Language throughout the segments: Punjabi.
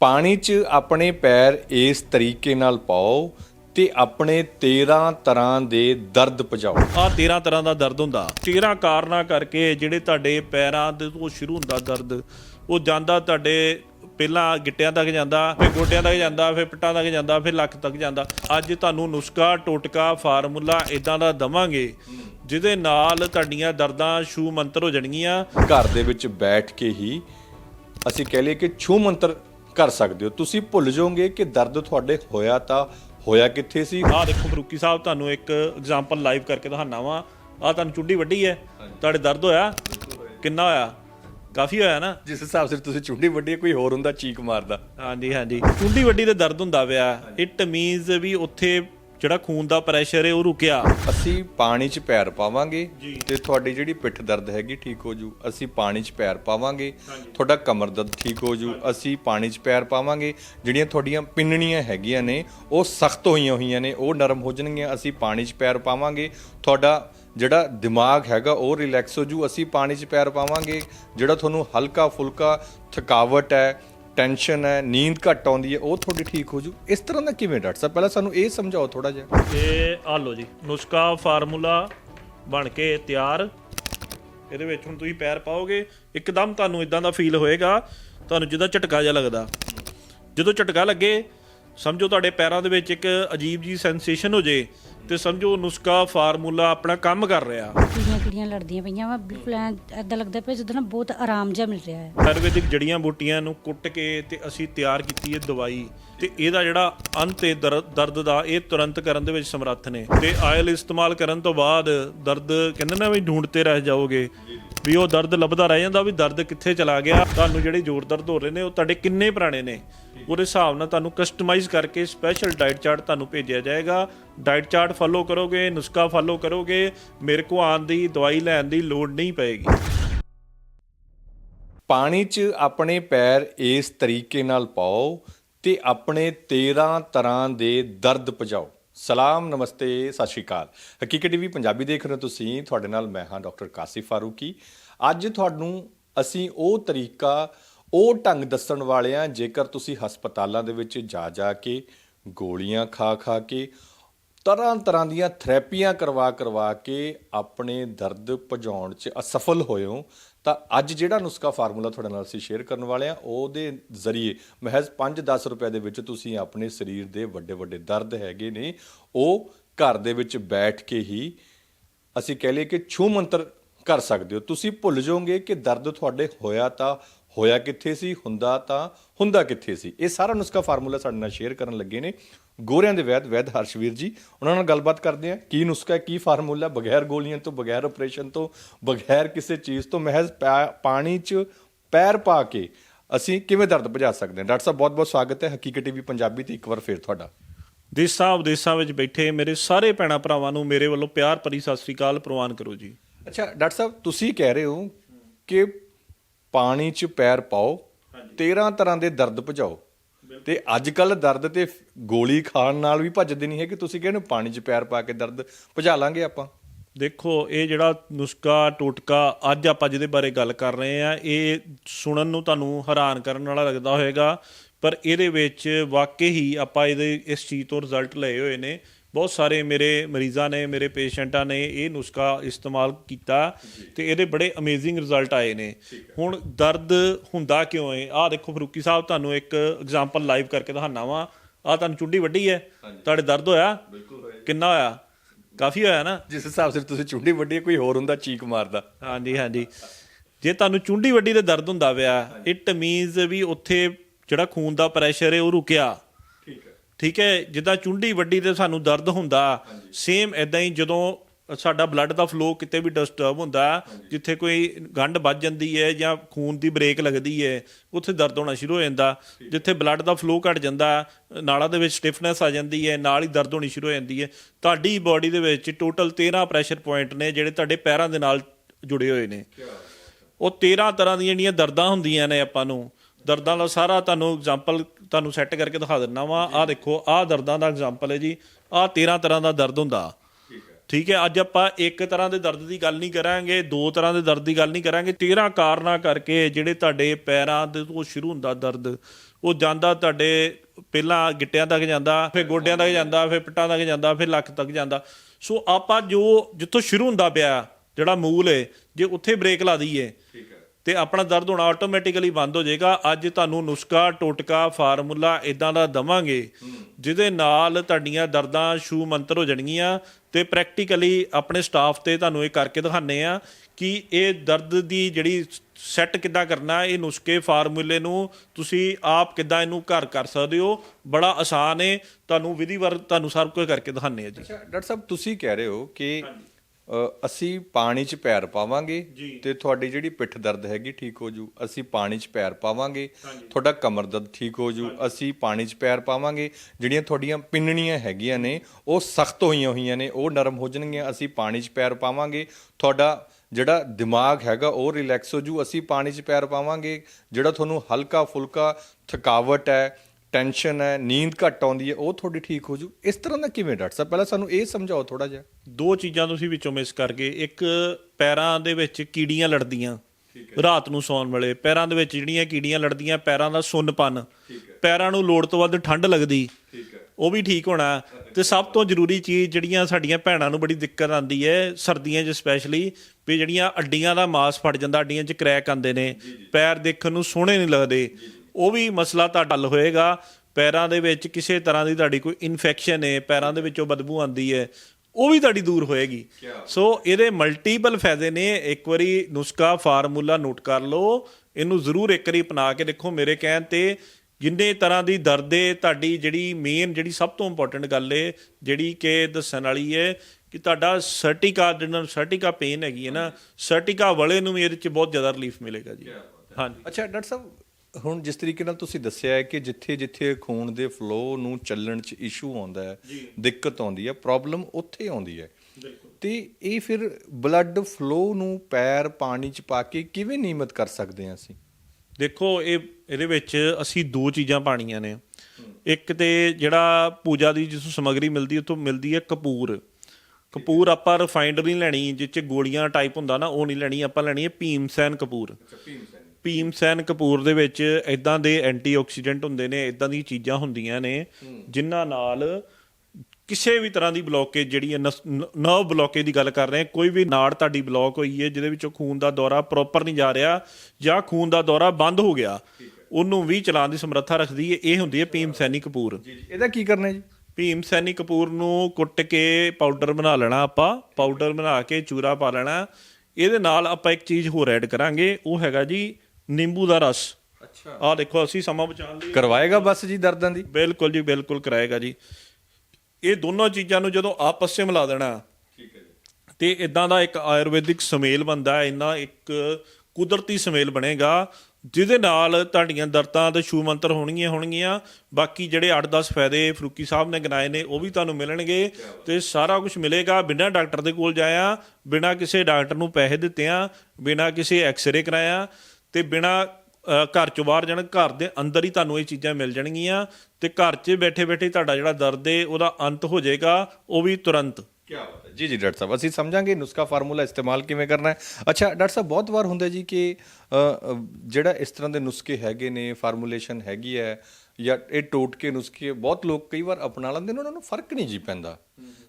ਪਾਣੀ 'ਚ ਆਪਣੇ ਪੈਰ ਇਸ ਤਰੀਕੇ ਨਾਲ ਪਾਓ ਤੇ ਆਪਣੇ 13 ਤਰ੍ਹਾਂ ਦੇ ਦਰਦ ਭਜਾਓ ਆ 13 ਤਰ੍ਹਾਂ ਦਾ ਦਰਦ ਹੁੰਦਾ। 13 ਕਾਰਨਾਂ ਕਰਕੇ ਜਿਹੜੇ ਤੁਹਾਡੇ ਪੈਰਾਂ ਦੇ ਤੋਂ ਸ਼ੁਰੂ ਹੁੰਦਾ ਦਰਦ ਉਹ ਜਾਂਦਾ ਤੁਹਾਡੇ ਪਹਿਲਾਂ ਗਿੱਟਿਆਂ ਤੱਕ ਜਾਂਦਾ ਫਿਰ ਗੋਡਿਆਂ ਤੱਕ ਜਾਂਦਾ ਫਿਰ ਪਿੱਟਾਂ ਤੱਕ ਜਾਂਦਾ ਫਿਰ ਲੱਕ ਤੱਕ ਜਾਂਦਾ। ਅੱਜ ਤੁਹਾਨੂੰ ਨੁਸਖਾ ਟੋਟਕਾ ਫਾਰਮੂਲਾ ਇਦਾਂ ਦਾ ਦਵਾਂਗੇ ਜਿਹਦੇ ਨਾਲ ਤੁਹਾਡੀਆਂ ਦਰਦਾਂ ਛੂ ਮੰਤਰ ਹੋ ਜਾਣਗੀਆਂ। ਘਰ ਦੇ ਵਿੱਚ ਬੈਠ ਕੇ ਹੀ ਅਸੀਂ ਕਹਿ ਲਈਏ ਕਿ ਛੂ ਮੰਤਰ ਕਰ ਸਕਦੇ ਹੋ। ਤੁਸੀਂ ਭੁੱਲ ਜਾਓਗੇ ਕਿ ਦਰਦ ਤੁਹਾਡੇ ਹੋਇਆ ਤਾਂ ਹੋਇਆ ਕਿੱਥੇ ਸੀ? ਆਹ ਦੇਖੋ ਫਰੂਕੀ ਸਾਹਿਬ ਤੁਹਾਨੂੰ ਇੱਕ ਐਗਜ਼ਾਮਪਲ ਲਾਈਵ ਕਰਕੇ ਦਿਖਾਣਾ ਵਾ। ਆਹ ਤੁਹਾਨੂੰ ਚੁੰਡੀ ਵੱਡੀ ਹੈ। ਤੁਹਾਡੇ ਦਰਦ ਹੋਇਆ? ਕਿੰਨਾ ਹੋਇਆ? ਕਾਫੀ ਹੋਇਆ ਨਾ? ਜਿਸ ਹਿਸਾਬ ਸਿਰ ਤੁਸੀਂ ਚੁੰਡੀ ਵੱਡੀ ਕੋਈ ਹੋਰ ਹੁੰਦਾ ਚੀਕ ਮਾਰਦਾ। ਹਾਂਜੀ ਹਾਂਜੀ। ਚੁੰਡੀ ਵੱਡੀ ਤੇ ਦਰਦ ਹੁੰਦਾ ਪਿਆ। ਇਟ ਮੀਨਸ ਵੀ ਉੱਥੇ ਜਿਹੜਾ ਖੂਨ ਦਾ ਪ੍ਰੈਸ਼ਰ ਹੈ ਉਹ ਰੁਕਿਆ। ਅਸੀਂ ਪਾਣੀ 'ਚ ਪੈਰ ਪਾਵਾਂਗੇ। ਤੇ ਤੁਹਾਡੀ ਜਿਹੜੀ ਪਿੱਠ ਦਰਦ ਹੈਗੀ ਠੀਕ ਹੋ ਜੂ। ਅਸੀਂ ਪਾਣੀ 'ਚ ਪੈਰ ਪਾਵਾਂਗੇ ਤੁਹਾਡਾ ਕਮਰ ਦਰਦ ਠੀਕ ਹੋ ਜੂ। ਅਸੀਂ ਪਾਣੀ 'ਚ ਪੈਰ ਪਾਵਾਂਗੇ ਜਿਹੜੀਆਂ ਤੁਹਾਡੀਆਂ ਪਿੰਨਣੀਆਂ ਹੈਗੀਆਂ ਨੇ ਉਹ ਸਖਤ ਹੋਈਆਂ ਹੋਈਆਂ ਨੇ ਉਹ ਨਰਮ ਹੋ ਜਾਣਗੀਆਂ ਅਸੀਂ ਪਾਣੀ 'ਚ ਪੈਰ ਪਾਵਾਂਗੇ। ਤੁਹਾਡਾ ਜਿਹੜਾ ਦਿਮਾਗ ਹੈਗਾ ਉਹ ਰਿਲੈਕਸ ਹੋ ਜੂ। ਅਸੀਂ ਪਾਣੀ 'ਚ ਪੈਰ ਪਾਵਾਂਗੇ। ਜਿਹੜਾ ਤੁਹਾਨੂੰ ਹਲਕਾ ਫੁਲਕਾ ਥਕਾਵਟ ਹੈ ਟੈਨਸ਼ਨ ਹੈ, ਨੀਂਦ ਘੱਟ ਆਉਂਦੀ ਹੈ, ਉਹ ਤੁਹਾਡੀ ਠੀਕ ਹੋ ਜੂ। ਇਸ ਤਰ੍ਹਾਂ ਦਾ ਕਿਵੇਂ, ਡਾਕਟਰ ਸਾਹਿਬ? ਪਹਿਲਾਂ ਸਾਨੂੰ ਇਹ ਸਮਝਾਓ ਥੋੜਾ ਜਿਹਾ। ਇਹ ਆ ਲਓ ਜੀ, ਨੁਸਖਾ ਫਾਰਮੂਲਾ ਬਣ ਕੇ ਤਿਆਰ। ਇਹਦੇ ਵਿੱਚ ਹੁਣ ਤੁਸੀਂ ਪੈਰ ਪਾਓਗੇ, ਇੱਕਦਮ ਤੁਹਾਨੂੰ ਇਦਾਂ ਦਾ ਫੀਲ ਹੋਏਗਾ, ਤੁਹਾਨੂੰ ਜਿੱਦਾਂ ਝਟਕਾ ਜਿਹਾ ਲੱਗਦਾ। ਜਦੋਂ ਝਟਕਾ ਲੱਗੇ, ਸਮਝੋ ਤੁਹਾਡੇ ਪੈਰਾਂ ਦੇ ਵਿੱਚ ਇੱਕ ਅਜੀਬ ਜੀ ਸੈਂਸੇਸ਼ਨ ਹੋ ਜੇ। ਤੇ ਸਮਝੋ ਨੁਸਖਾ ਫਾਰਮੂਲਾ ਆਪਣਾ ਕੰਮ ਕਰ ਰਿਹਾ। ਕਿੜੀਆਂ ਕਿੜੀਆਂ ਲੜਦੀਆਂ ਪਈਆਂ ਵਾ ਬਿਲਕੁਲ ਐਂ ਏਦਾਂ ਲੱਗਦਾ ਪਿਆ ਜਿੱਦਾਂ ਨਾ ਬਹੁਤ ਆਰਾਮ ਜਿਹਾ ਮਿਲ ਰਿਹਾ ਹੈ। ਆਯੁਰਵੈਦਿਕ ਜੜੀਆਂ ਬੂਟੀਆਂ ਨੂੰ ਕੁੱਟ ਕੇ ਤੇ ਅਸੀਂ ਤਿਆਰ ਕੀਤੀ ਹੈ ਦਵਾਈ ਤੇ ਇਹਦਾ ਜਿਹੜਾ ਅੰਤ ਹੈ ਦਰ- ਦਰਦ ਦਾ ਇਹ ਤੁਰੰਤ ਕਰਨ ਦੇ ਵਿੱਚ ਸਮਰੱਥ ਨੇ। ਤੇ ਆਇਲ ਇਸਤੇਮਾਲ ਕਰਨ ਤੋਂ ਬਾਅਦ ਦਰਦ ਕਹਿੰਦੇ ਨਾ ਵੀ ਢੂੰਡਤੇ ਰਹਿ ਜਾਓਗੇ ਵੀ ਉਹ ਦਰਦ ਲੱਭਦਾ ਰਹਿ ਜਾਂਦਾ ਵੀ ਦਰਦ ਕਿੱਥੇ ਚਲਾ ਗਿਆ। ਤੁਹਾਨੂੰ ਜਿਹੜੇ ਜ਼ੋਰ ਦਰਦ ਹੋ ਰਹੇ ਨੇ ਉਹ ਤੁਹਾਡੇ ਕਿੰਨੇ ਪੁਰਾਣੇ ਨੇ। ਉਹਦੇ ਹਿਸਾਬ ਨਾਲ ਤੁਹਾਨੂੰ ਕਸਟਮਾਈਜ਼ ਕਰਕੇ ਸਪੈਸ਼ਲ ਡਾਈਟ ਚਾਰਟ ਤੁਹਾਨੂੰ ਭੇਜਿਆ ਜਾਏਗਾ। ਡਾਈਟ ਚਾਰਟ ਫੋਲੋ ਕਰੋਗੇ, ਨੁਸਖਾ ਫੋਲੋ ਕਰੋਗੇ, ਮੇਰੇ ਕੋ ਆਉਣ ਦੀ, ਦਵਾਈ ਲੈਣ ਦੀ ਲੋੜ ਨਹੀਂ ਪਏਗੀ। ਪਾਣੀ 'ਚ ਆਪਣੇ ਪੈਰ ਇਸ ਤਰੀਕੇ ਨਾਲ ਪਾਓ ਤੇ ਆਪਣੇ 13 ਤਰ੍ਹਾਂ ਦੇ ਦਰਦ ਪਜਾਓ। ਸਲਾਮ, ਨਮਸਤੇ, ਸਤਿ ਸ਼੍ਰੀ ਅਕਾਲ। ਹਕੀਕਤ ਟੀਵੀ ਪੰਜਾਬੀ ਦੇਖ ਰਹੇ ਹੋ ਤੁਸੀਂ। ਤੁਹਾਡੇ ਨਾਲ ਮੈਂ ਹਾਂ ਡਾਕਟਰ ਕਾਸਿਫ ਫਾਰੂਕੀ। ਅੱਜ ਤੁਹਾਨੂੰ ਅਸੀਂ ਉਹ ਤਰੀਕਾ ਉਹ ਢੰਗ ਦੱਸਣ ਵਾਲੇ ਹਾਂ ਜੇਕਰ ਤੁਸੀਂ ਹਸਪਤਾਲਾਂ ਦੇ ਵਿੱਚ ਜਾ ਜਾ ਕੇ ਗੋਲੀਆਂ ਖਾ ਖਾ ਕੇ ਤਰ੍ਹਾਂ ਤਰ੍ਹਾਂ ਦੀਆਂ ਥੈਰੇਪੀਆਂ ਕਰਵਾ ਕਰਵਾ ਕੇ ਆਪਣੇ ਦਰਦ ਭਜਾਉਣ 'ਚ ਅਸਫਲ ਹੋਏ ਹੋ ਤਾਂ ਅੱਜ ਜਿਹੜਾ ਨੁਸਖਾ ਫਾਰਮੂਲਾ ਤੁਹਾਡੇ ਨਾਲ ਅਸੀਂ ਸ਼ੇਅਰ ਕਰਨ ਵਾਲੇ ਆ ਉਹਦੇ ਜ਼ਰੀਏ ਮਹਿਜ਼ 5-10 ਰੁਪਏ ਦੇ ਵਿੱਚ ਤੁਸੀਂ ਆਪਣੇ ਸਰੀਰ ਦੇ ਵੱਡੇ ਵੱਡੇ ਦਰਦ ਹੈਗੇ ਨੇ, ਉਹ ਘਰ ਦੇ ਵਿੱਚ ਬੈਠ ਕੇ ਹੀ ਅਸੀਂ ਕਹਿ ਲਈਏ ਕਿ ਛੂ ਮੰਤਰ ਕਰ ਸਕਦੇ ਹੋ। ਤੁਸੀਂ ਭੁੱਲ ਜਾਓਗੇ ਕਿ ਦਰਦ ਤੁਹਾਡੇ ਹੋਇਆ ਤਾਂ ਹੋਇਆ ਕਿੱਥੇ ਸੀ ਹੁੰਦਾ ਤਾਂ ਹੁੰਦਾ ਕਿੱਥੇ ਸੀ? ਇਹ ਸਾਰਾ ਨੁਸਖਾ ਫਾਰਮੂਲਾ ਸਾਡੇ ਨਾਲ ਸ਼ੇਅਰ ਕਰਨ ਲੱਗੇ ਨੇ। ਗੋਰਿਆਂ ਦੇ ਵੈਦ ਵੈਦ ਹਰਸ਼ਵੀਰ ਜੀ ਉਹਨਾਂ ਨਾਲ ਗੱਲਬਾਤ ਕਰਦੇ ਆ ਕੀ ਨੁਸਖਾ ਹੈ ਕੀ ਫਾਰਮੂਲਾ ਬਗੈਰ ਗੋਲੀਆਂ ਤੋਂ ਬਗੈਰ ਆਪਰੇਸ਼ਨ ਤੋਂ ਬਗੈਰ ਕਿਸੇ ਚੀਜ਼ ਤੋਂ ਮਹਿਜ਼ ਪਾਣੀ 'ਚ ਪੈਰ ਪਾ ਕੇ ਅਸੀਂ ਕਿਵੇਂ ਦਰਦ ਭਜਾ ਸਕਦੇ ਹਾਂ? ਡਾਕਟਰ ਸਾਹਿਬ ਬਹੁਤ ਬਹੁਤ ਸਵਾਗਤ ਹੈ। ਹਕੀਕਤ ਟੀਵੀ ਪੰਜਾਬੀ ਤੇ ਇੱਕ ਵਾਰ ਫੇਰ ਤੁਹਾਡਾ। ਦੇਸਾਂ ਵਿਦੇਸਾਂ ਵਿੱਚ ਬੈਠੇ ਮੇਰੇ ਸਾਰੇ ਭੈਣਾਂ ਭਰਾਵਾਂ ਨੂੰ ਮੇਰੇ ਵੱਲੋਂ ਪਿਆਰ ਭਰੀ ਸਤਿ ਸ੍ਰੀ ਅਕਾਲ ਪ੍ਰਵਾਨ ਕਰੋ ਜੀ। ਅੱਛਾ ਡਾਕਟਰ ਸਾਹਿਬ ਤੁਸੀਂ ਕਹਿ ਰਹੇ ਹੋ ਕਿ ਪਾਣੀ 'ਚ ਪੈਰ ਪਾਓ 13 ਤਰ੍ਹਾਂ ਦੇ ਦਰਦ ਭਜਾਓ। ਤੇ ਅੱਜ ਕੱਲ ਦਰਦ ਤੇ ਗੋਲੀ ਖਾਣ ਨਾਲ ਵੀ ਭੱਜਦੇ ਨਹੀਂ ਹੈ ਕਿ ਤੁਸੀਂ ਕਹਿੰਦੇ ਹੋ ਪਾਣੀ 'ਚ ਪੈਰ ਪਾ ਕੇ ਦਰਦ ਭਜਾ ਲਾਂਗੇ ਆਪਾਂ? ਦੇਖੋ ਇਹ ਜਿਹੜਾ ਨੁਸਖਾ ਟੋਟਕਾ ਅੱਜ ਆਪਾਂ ਜਿਹਦੇ ਬਾਰੇ ਗੱਲ ਕਰ ਰਹੇ ਆ ਇਹ ਸੁਣਨ ਨੂੰ ਤੁਹਾਨੂੰ ਹੈਰਾਨ ਕਰਨ ਵਾਲਾ ਲੱਗਦਾ ਹੋਵੇਗਾ। ਪਰ ਇਹਦੇ ਵਿੱਚ ਵਾਕਈ ਹੀ ਆਪਾਂ ਇਹਦੇ ਇਸ ਚੀਜ਼ ਤੋਂ ਰਿਜ਼ਲਟ ਲਏ ਹੋਏ ਨੇ। ਬਹੁਤ ਸਾਰੇ ਮੇਰੇ ਮਰੀਜ਼ਾਂ ਨੇ ਮੇਰੇ ਪੇਸ਼ੈਂਟਾਂ ਨੇ ਇਹ ਨੁਸਖਾ ਇਸਤੇਮਾਲ ਕੀਤਾ ਤੇ ਇਹਦੇ ਬੜੇ ਅਮੇਜ਼ਿੰਗ ਰਿਜ਼ਲਟ ਆਏ ਨੇ। ਹੁਣ ਦਰਦ ਹੁੰਦਾ ਕਿਉਂ ਹੈ ਆਹ ਦੇਖੋ ਫਰੂਕੀ ਸਾਹਿਬ ਤੁਹਾਨੂੰ ਇੱਕ ਐਗਜ਼ਾਮਪਲ ਲਾਈਵ ਕਰਕੇ ਦਿਖਾਣਾ ਵਾ। ਆਹ ਤੁਹਾਨੂੰ ਚੁੰਡੀ ਵੱਡੀ ਹੈ। ਤੁਹਾਡੇ ਦਰਦ ਹੋਇਆ? ਕਿੰਨਾ ਹੋਇਆ? ਕਾਫੀ ਹੋਇਆ ਨਾ? ਜਿਸ ਹਿਸਾਬ ਸਿਰ ਤੁਸੀਂ ਚੁੰਡੀ ਵੱਡੀ ਹੈ, ਕੋਈ ਹੋਰ ਹੁੰਦਾ ਚੀਕ ਮਾਰਦਾ। ਹਾਂਜੀ ਹਾਂਜੀ। ਜੇ ਤੁਹਾਨੂੰ ਚੁੰਡੀ ਵੱਡੀ ਤੇ ਦਰਦ ਹੁੰਦਾ ਪਿਆ ਇਟ ਮੀਨਸ ਵੀ ਉੱਥੇ ਜਿਹੜਾ ਖੂਨ ਦਾ ਪ੍ਰੈਸ਼ਰ ਹੈ ਉਹ ਰੁਕਿਆ। ਠੀਕ ਹੈ ਜਿੱਦਾਂ ਚੁੰਡੀ ਵੱਡੀ ਤੇ ਸਾਨੂੰ ਦਰਦ ਹੁੰਦਾ ਸੇਮ ਐਦਾਂ ਹੀ ਜਦੋਂ ਸਾਡਾ ਬਲੱਡ ਦਾ ਫਲੋ ਕਿਤੇ ਵੀ ਡਿਸਟਰਬ ਹੁੰਦਾ ਜਿੱਥੇ ਕੋਈ ਗੰਢ ਵੱਜ ਜਾਂਦੀ ਹੈ ਜਾਂ ਖੂਨ ਦੀ ਬ੍ਰੇਕ ਲੱਗਦੀ ਹੈ ਉੱਥੇ ਦਰਦ ਹੋਣਾ ਸ਼ੁਰੂ ਹੋ ਜਾਂਦਾ। ਜਿੱਥੇ ਬਲੱਡ ਦਾ ਫਲੋ ਘਟ ਜਾਂਦਾ ਨਾੜਾਂ ਦੇ ਵਿੱਚ ਸਟਿਫਨੈਸ ਆ ਜਾਂਦੀ ਹੈ ਨਾਲ ਹੀ ਦਰਦ ਹੋਣੀ ਸ਼ੁਰੂ ਹੋ ਜਾਂਦੀ ਹੈ। ਤੁਹਾਡੀ ਬਾਡੀ ਦੇ ਵਿੱਚ ਟੋਟਲ 13 ਪ੍ਰੈਸ਼ਰ ਪੁਆਇੰਟ ਨੇ ਜਿਹੜੇ ਤੁਹਾਡੇ ਪੈਰਾਂ ਦੇ ਨਾਲ ਜੁੜੇ ਹੋਏ ਨੇ। ਉਹ 13 ਤਰ੍ਹਾਂ ਦੀਆਂ ਜਿਹੜੀਆਂ ਦਰਦਾਂ ਹੁੰਦੀਆਂ ਨੇ ਆਪਾਂ ਨੂੰ ਦਰਦਾਂ ਦਾ ਸਾਰਾ ਤੁਹਾਨੂੰ ਐਗਜ਼ਾਮਪਲ ਤੁਹਾਨੂੰ ਸੈੱਟ ਕਰਕੇ ਦਿਖਾ ਦਿੰਨਾ ਵਾ। ਆਹ ਦੇਖੋ ਆਹ ਦਰਦਾਂ ਦਾ ਐਗਜ਼ਾਮਪਲ ਹੈ ਜੀ। ਆਹ 13 ਤਰ੍ਹਾਂ ਦਾ ਦਰਦ ਹੁੰਦਾ। ਠੀਕ ਹੈ। ਅੱਜ ਆਪਾਂ ਇੱਕ ਤਰ੍ਹਾਂ ਦੇ ਦਰਦ ਦੀ ਗੱਲ ਨਹੀਂ ਕਰਾਂਗੇ ਦੋ ਤਰ੍ਹਾਂ ਦੇ ਦਰਦ ਦੀ ਗੱਲ ਨਹੀਂ ਕਰਾਂਗੇ। 13 ਕਾਰਨਾਂ ਕਰਕੇ ਜਿਹੜੇ ਤੁਹਾਡੇ ਪੈਰਾਂ ਦੇ ਤੋਂ ਸ਼ੁਰੂ ਹੁੰਦਾ ਦਰਦ ਉਹ ਜਾਂਦਾ ਤੁਹਾਡੇ ਪਹਿਲਾਂ ਗਿੱਟਿਆਂ ਤੱਕ ਜਾਂਦਾ ਫਿਰ ਗੋਡਿਆਂ ਤੱਕ ਜਾਂਦਾ ਫਿਰ ਪਿੱਟਾਂ ਤੱਕ ਜਾਂਦਾ ਫਿਰ ਲੱਕ ਤੱਕ ਜਾਂਦਾ। ਸੋ ਆਪਾਂ ਜੋ ਜਿੱਥੋਂ ਸ਼ੁਰੂ ਹੁੰਦਾ ਪਿਆ ਜਿਹੜਾ ਮੂਲ ਹੈ ਜੇ ਉੱਥੇ ਬ੍ਰੇਕ ਲਾ ਦਈਏ ਤੇ ਆਪਣਾ ਦਰਦ ਹੋਣਾ ਆਟੋਮੈਟਿਕਲੀ ਬੰਦ ਹੋ ਜਾਏਗਾ। ਅੱਜ ਤੁਹਾਨੂੰ ਨੁਸਖਾ ਟੋਟਕਾ ਫਾਰਮੂਲਾ ਇਦਾਂ ਦਾ ਦਵਾਂਗੇ ਜਿਹਦੇ ਨਾਲ ਤੁਹਾਡੀਆਂ ਦਰਦਾਂ ਸ਼ੂ ਮੰਤਰ ਹੋ ਜਾਣਗੀਆਂ ਤੇ ਪ੍ਰੈਕਟੀਕਲੀ ਆਪਣੇ ਸਟਾਫ ਤੇ ਤੁਹਾਨੂੰ ਇਹ ਕਰਕੇ ਦਿਖਾਣੇ ਆ ਕਿ ਇਹ ਦਰਦ ਦੀ ਜਿਹੜੀ ਸੈੱਟ ਕਿੱਦਾਂ ਕਰਨਾ ਇਹ ਨੁਸਖੇ ਫਾਰਮੂਲੇ ਨੂੰ ਤੁਸੀਂ ਆਪ ਕਿੱਦਾਂ ਇਹਨੂੰ ਘਰ ਕਰ ਸਕਦੇ ਹੋ। ਬੜਾ ਆਸਾਨ ਹੈ। ਤੁਹਾਨੂੰ ਵਿਧੀਵਰ ਤੁਹਾਨੂੰ ਸਭ ਕੁਝ ਕਰਕੇ ਦਿਖਾਣੇ ਆ ਜੀ। ਅੱਛਾ ਡਾਕਟਰ ਸਾਹਿਬ ਤੁਸੀਂ ਕਹਿ ਰਹੇ ਹੋ ਕਿ ਅਸੀਂ ਪਾਣੀ 'ਚ ਪੈਰ ਪਾਵਾਂਗੇ ਤੇ ਤੁਹਾਡੀ ਜਿਹੜੀ ਪਿੱਠ ਦਰਦ ਹੈਗੀ ਠੀਕ ਹੋ ਜੂ। ਅਸੀਂ ਪਾਣੀ 'ਚ ਪੈਰ ਪਾਵਾਂਗੇ ਤੁਹਾਡਾ ਕਮਰ ਦਰਦ ਠੀਕ ਹੋ ਜੂ। ਅਸੀਂ ਪਾਣੀ 'ਚ ਪੈਰ ਪਾਵਾਂਗੇ ਜਿਹੜੀਆਂ ਤੁਹਾਡੀਆਂ ਪਿੰਨਣੀਆਂ ਹੈਗੀਆਂ ਨੇ ਉਹ ਸਖਤ ਹੋਈਆਂ ਹੋਈਆਂ ਨੇ ਉਹ ਨਰਮ ਹੋ ਜਾਣਗੀਆਂ ਅਸੀਂ ਪਾਣੀ 'ਚ ਪੈਰ ਪਾਵਾਂਗੇ। ਤੁਹਾਡਾ ਜਿਹੜਾ ਦਿਮਾਗ ਹੈਗਾ ਉਹ ਰਿਲੈਕਸ ਹੋ ਜੂ। ਅਸੀਂ ਪਾਣੀ 'ਚ ਪੈਰ ਪਾਵਾਂਗੇ। ਜਿਹੜਾ ਤੁਹਾਨੂੰ ਹਲਕਾ ਫੁਲਕਾ ਥਕਾਵਟ ਹੈ ਟੈਨਸ਼ਨ ਹੈ ਨੀਂਦ ਘੱਟ ਆਉਂਦੀ ਹੈ ਉਹ ਤੁਹਾਡੀ ਠੀਕ ਹੋ ਜੂ। ਇਸ ਤਰ੍ਹਾਂ ਦਾ ਕਿਵੇਂ ਡਾਕਟਰ ਸਾਹਿਬ? ਪਹਿਲਾਂ ਸਾਨੂੰ ਇਹ ਸਮਝਾਓ ਥੋੜਾ ਜਿਹਾ। ਦੋ ਚੀਜ਼ਾਂ ਤੁਸੀਂ ਵਿੱਚੋਂ ਮਿਸ ਕਰ ਗਏ ਇੱਕ ਪੈਰਾਂ ਦੇ ਵਿੱਚ ਕੀੜੀਆਂ ਲੜਦੀਆਂ ਰਾਤ ਨੂੰ ਸੌਣ ਵੇਲੇ। ਪੈਰਾਂ ਦੇ ਵਿੱਚ ਜਿਹੜੀਆਂ ਕੀੜੀਆਂ ਲੜਦੀਆਂ ਪੈਰਾਂ ਦਾ ਸੁੰਨਪਨ। ਪੈਰਾਂ ਨੂੰ ਲੋੜ ਤੋਂ ਵੱਧ ਠੰਡ ਲੱਗਦੀ। ਉਹ ਵੀ ਠੀਕ ਹੋਣਾ। ਤੇ ਸਭ ਤੋਂ ਜ਼ਰੂਰੀ ਚੀਜ਼ ਜਿਹੜੀਆਂ ਸਾਡੀਆਂ ਭੈਣਾਂ ਨੂੰ ਬੜੀ ਦਿੱਕਤ ਆਉਂਦੀ ਹੈ ਸਰਦੀਆਂ 'ਚ ਸਪੈਸ਼ਲੀ ਵੀ ਜਿਹੜੀਆਂ ਅੱਡੀਆਂ ਦਾ ਮਾਸ ਫੜ ਜਾਂਦਾ ਅੱਡੀਆਂ 'ਚ ਕ੍ਰੈਕ ਆਉਂਦੇ ਨੇ। ਪੈਰ ਦੇਖਣ ਨੂੰ ਸੋਹਣੇ ਨਹੀਂ ਲੱਗਦੇ। ਉਹ ਵੀ ਮਸਲਾ ਤਾਂ ਹੱਲ ਹੋਏਗਾ। ਪੈਰਾਂ ਦੇ ਵਿੱਚ ਕਿਸੇ ਤਰ੍ਹਾਂ ਦੀ ਤੁਹਾਡੀ ਕੋਈ ਇਨਫੈਕਸ਼ਨ ਹੈ ਪੈਰਾਂ ਦੇ ਵਿੱਚੋਂ ਬਦਬੂ ਆਉਂਦੀ ਹੈ ਉਹ ਵੀ ਤੁਹਾਡੀ ਦੂਰ ਹੋਏਗੀ। ਸੋ ਇਹਦੇ ਮਲਟੀਪਲ ਫਾਇਦੇ ਨੇ। ਇੱਕ ਵਾਰੀ ਨੁਸਖਾ ਫਾਰਮੂਲਾ ਨੋਟ ਕਰ ਲਓ। ਇਹਨੂੰ ਜ਼ਰੂਰ ਇੱਕ ਵਾਰੀ ਅਪਣਾ ਕੇ ਦੇਖੋ ਮੇਰੇ ਕਹਿਣ ਤੇ। ਜਿੰਨੇ ਤਰ੍ਹਾਂ ਦੀ ਦਰਦ ਏ ਤੁਹਾਡੀ ਜਿਹੜੀ ਮੇਨ ਜਿਹੜੀ ਸਭ ਤੋਂ ਇੰਪੋਰਟੈਂਟ ਗੱਲ ਏ ਜਿਹੜੀ ਕਿ ਦੱਸਣ ਵਾਲੀ ਏ ਕਿ ਤੁਹਾਡਾ ਸਰਟੀਕਾ ਜਿਹੜਾ ਸਰਟੀਕਾ ਪੇਨ ਹੈਗੀ ਹੈ ਨਾ ਸਰਟੀਕਾ ਵਾਲੇ ਨੂੰ ਵੀ ਇਹਦੇ ਚ ਬਹੁਤ ਜ਼ਿਆਦਾ ਰਿਲੀਫ ਮਿਲੇਗਾ ਜੀ। ਹਾਂਜੀ। ਅੱਛਾ ਡਾਕਟਰ ਸਾਹਿਬ ਹੁਣ ਜਿਸ ਤਰੀਕੇ ਨਾਲ ਤੁਸੀਂ ਦੱਸਿਆ ਹੈ ਕਿ ਜਿੱਥੇ ਜਿੱਥੇ ਖੂਨ ਦੇ ਫਲੋ ਨੂੰ ਚੱਲਣ 'ਚ ਇਸ਼ੂ ਆਉਂਦਾ ਹੈ ਦਿੱਕਤ ਆਉਂਦੀ ਹੈ ਪ੍ਰੋਬਲਮ ਉੱਥੇ ਆਉਂਦੀ ਹੈ। ਤੇ ਇਹ ਫਿਰ ਬਲੱਡ ਫਲੋ ਨੂੰ ਪੈਰ ਪਾਣੀ 'ਚ ਪਾ ਕੇ ਕਿਵੇਂ ਨਿਯਮਿਤ ਕਰ ਸਕਦੇ ਹਾਂ ਅਸੀਂ? ਦੇਖੋ ਇਹ ਇਹਦੇ ਵਿੱਚ ਅਸੀਂ ਦੋ ਚੀਜ਼ਾਂ ਪਾਣੀਆਂ ਨੇ। ਇੱਕ ਤੇ ਜਿਹੜਾ ਪੂਜਾ ਦੀ ਜਿਸ ਸਮਗਰੀ ਮਿਲਦੀ ਉੱਥੋਂ ਮਿਲਦੀ ਹੈ ਕਪੂਰ। ਕਪੂਰ ਆਪਾਂ ਰਿਫਾਈਨਡ ਨਹੀਂ ਲੈਣੀ ਜਿਸ ਚ ਗੋਲੀਆਂ ਟਾਈਪ ਹੁੰਦਾ ਨਾ ਉਹ ਨਹੀਂ ਲੈਣੀ ਆਪਾਂ ਲੈਣੀ ਹੈ ਭੀਮਸੈਨ ਕਪੂਰ। ਭੀਮਸੈਨ ਕਪੂਰ ਦੇ ਵਿੱਚ ਇਦਾਂ ਦੇ ਐਂਟੀਆਕਸੀਡੈਂਟ ਹੁੰਦੇ ਨੇ ਇਦਾਂ ਦੀਆਂ ਚੀਜ਼ਾਂ ਹੁੰਦੀਆਂ ਨੇ ਜਿਨ੍ਹਾਂ ਨਾਲ ਕਿਸੇ ਵੀ ਤਰ੍ਹਾਂ ਦੀ ਬਲੌਕੇਜ ਜਿਹੜੀ ਹੈ ਨਰਵ ਬਲੌਕੇਜ ਦੀ ਗੱਲ ਕਰ ਰਹੇ ਹਾਂ ਕੋਈ ਵੀ ਨਾੜ ਤੁਹਾਡੀ ਬਲੌਕ ਹੋਈ ਹੈ ਜਿਹਦੇ ਵਿੱਚੋਂ ਖੂਨ ਦਾ ਦੌਰਾ ਪ੍ਰੋਪਰ ਨਹੀਂ ਜਾ ਰਿਹਾ ਜਾਂ ਖੂਨ ਦਾ ਦੌਰਾ ਬੰਦ ਹੋ ਗਿਆ ਉਹਨੂੰ ਵੀ ਚਲਾਉਣ ਦੀ ਸਮਰੱਥਾ ਰੱਖਦੀ ਹੈ ਇਹ ਹੁੰਦੀ ਹੈ ਭੀਮਸੈਨੀ ਕਪੂਰ। ਜੀ ਇਹਦਾ ਕੀ ਕਰਨਾ ਜੀ? ਭੀਮ ਸੈਨੀ ਕਪੂਰ ਨੂੰ ਕੁੱਟ ਕੇ ਪਾਊਡਰ ਬਣਾ ਲੈਣਾ ਆਪਾਂ ਪਾਊਡਰ ਬਣਾ ਕੇ ਚੂਰਾ ਪਾ ਲੈਣਾ ਇਹਦੇ ਨਾਲ ਆਪਾਂ ਇੱਕ ਚੀਜ਼ ਹੋਰ ਐਡ ਕਰਾਂਗੇ ਉਹ ਹੈਗਾ ਜੀ ਨਿੰਬੂ ਦਾ ਰਸ। ਅੱਛਾ। ਆਹ ਦੇਖੋ ਅਸੀਂ ਸਮਾਂ ਬਚਾਉਣ ਲਈ ਕਰਵਾਏਗਾ ਬਸ ਜੀ ਦਰਦਾਂ ਦੀ? ਬਿਲਕੁਲ ਜੀ ਬਿਲਕੁਲ ਕਰਾਏਗਾ ਜੀ। ਇਹ ਦੋਨੋਂ ਚੀਜ਼ਾਂ ਨੂੰ ਜਦੋਂ ਆਪਸ ਵਿੱਚ ਮਿਲਾ ਦੇਣਾ ਠੀਕ ਹੈ ਜੀ। ਤੇ ਇਦਾਂ ਦਾ ਇੱਕ ਆਯੁਰਵੈਦਿਕ ਸਮੇਲ ਬੰਦਾ ਹੈ ਇਹਨਾਂ ਇੱਕ ਕੁਦਰਤੀ ਸਮੇਲ ਬਣੇਗਾ ਜਿਹਦੇ ਨਾਲ ਤੁਹਾਡੀਆਂ ਦਰਦਾਂ ਤੇ ਛੂ ਮੰਤਰ ਹੋਣਗੀਆਂ ਹੋਣਗੀਆਂ। ਬਾਕੀ ਜਿਹੜੇ 8-10 ਫਾਇਦੇ ਫਰੂਕੀ ਸਾਹਿਬ ਨੇ ਗਿਣਾਏ ਨੇ ਉਹ ਵੀ ਤੁਹਾਨੂੰ ਮਿਲਣਗੇ। ਤੇ ਸਾਰਾ ਕੁਝ ਮਿਲੇਗਾ। ਬਿਨਾਂ ਡਾਕਟਰ ਦੇ ਕੋਲ ਜਾਇਆ ਬਿਨਾਂ ਕਿਸੇ ਡਾਕਟਰ ਨੂੰ ਪੈਸੇ ਦਿੱਤਿਆਂ ਬਿਨਾਂ ਕਿਸੇ ਐਕਸ-ਰੇ ਕਰਾਇਆ। ਤੇ ਬਿਨਾਂ ਘਰ ਚੋਂ ਬਾਹਰ ਜਾਣ ਘਰ ਦੇ ਅੰਦਰ ਹੀ ਤੁਹਾਨੂੰ ਇਹ ਚੀਜ਼ਾਂ ਮਿਲ ਜਾਣਗੀਆਂ ਤੇ ਘਰ 'ਚ ਬੈਠੇ ਬੈਠੇ ਤੁਹਾਡਾ ਜਿਹੜਾ ਦਰਦ ਏ ਉਹਦਾ ਅੰਤ ਹੋ ਜਾਏਗਾ ਉਹ ਵੀ ਤੁਰੰਤ। ਕੀ ਬਾਤ ਹੈ। ਜੀ ਜੀ ਡਾਕਟਰ ਸਾਹਿਬ ਅਸੀਂ ਸਮਝਾਂਗੇ ਨੁਸਖਾ ਫਾਰਮੂਲਾ ਇਸਤੇਮਾਲ ਕਿਵੇਂ ਕਰਨਾ ਹੈ। ਅੱਛਾ ਡਾਕਟਰ ਸਾਹਿਬ ਬਹੁਤ ਵਾਰ ਹੁੰਦਾ ਜੀ ਕਿ ਜਿਹੜਾ ਇਸ ਤਰ੍ਹਾਂ ਦੇ ਨੁਸਖੇ ਹੈਗੇ ਨੇ ਫਾਰਮੂਲੇਸ਼ਨ ਹੈਗੀ ਹੈ ਜਾਂ ਇਹ ਟੋਟਕੇ ਨੁਸਖੇ ਬਹੁਤ ਲੋਕ ਕਈ ਵਾਰ ਅਪਣਾ ਲੈਂਦੇ ਨੇ ਉਹਨਾਂ ਨੂੰ ਫ਼ਰਕ ਨਹੀਂ ਜੀ ਪੈਂਦਾ।